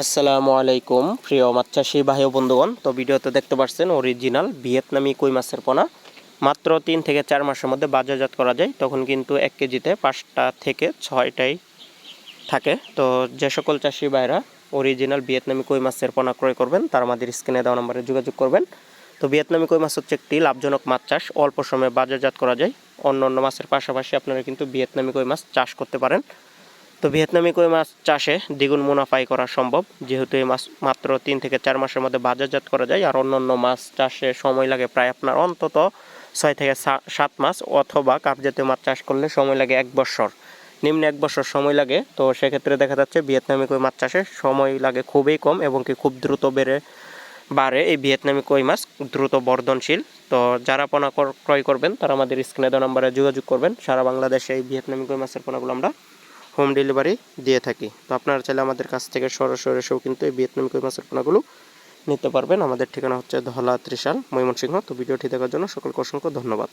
আসসালামু আলাইকুম, প্রিয় মাছ চাষি ভাই বন্ধুগণ। তো ভিডিওতে দেখতে পাচ্ছেন অরিজিনাল ভিয়েতনামি কই মাছের পোনা। মাত্র তিন থেকে চার মাসের মধ্যে বাজারজাত করা যায়, তখন কিন্তু এক কেজিতে পাঁচটা থেকে ছয়টাই থাকে। তো যে সকল চাষি ভাইরা অরিজিনাল ভিয়েতনামি কই মাছের পোনা ক্রয় করবেন, তারা আমাদের স্ক্রিনে দেওয়া নম্বরে যোগাযোগ করবেন। তো ভিয়েতনামি কই মাছ হচ্ছে একটি লাভজনক মাছ চাষ, অল্প সময়ে বাজারজাত করা যায়। অন্য অন্য মাছের পাশাপাশি আপনারা কিন্তু ভিয়েতনামি কই মাছ চাষ করতে পারেন। তো ভিয়েতনামি কই মাছ চাষে দ্বিগুণ মুনাফাই করা সম্ভব, যেহেতু এই মাছ মাত্র তিন থেকে চার মাসের মধ্যে বাজারজাত করা যায়, আর অন্যান্য মাছ চাষে সময় লাগে প্রায় আপনার অন্তত ছয় থেকে সাত মাস, অথবা কাপ জাতীয় মাছ চাষ করলে সময় লাগে এক বছর। নিম্ন এক বছর সময় লাগে, তো সেক্ষেত্রে দেখা যাচ্ছে ভিয়েতনামি কই মাছ চাষে সময় লাগে খুবই কম এবং কি খুব দ্রুত বেড়ে, বাড়ে এই ভিয়েতনামি কই মাছ, দ্রুত বর্ধনশীল। তো যারা পোনা ক্রয় করবেন, তারা আমাদের স্ক্রিনে দেওয়া নম্বরে যোগাযোগ করবেন। সারা বাংলাদেশে এই ভিয়েতনামি কই মাছের পোনাগুলো আমরা হোম ডেলিভারি দিয়ে থাকি। তো আপনারা চাইলে আমাদের কাছ থেকে সরাসরি এসেও কিন্তু এই ভিয়েতনামি কই মাছের পোনাগুলো নিতে পারবেন। আমাদের ঠিকানা হচ্ছে ধলা ত্রিশাল, ময়মনসিংহ। তো ভিডিওটি দেখার জন্য সকলকে অসংখ্য ধন্যবাদ।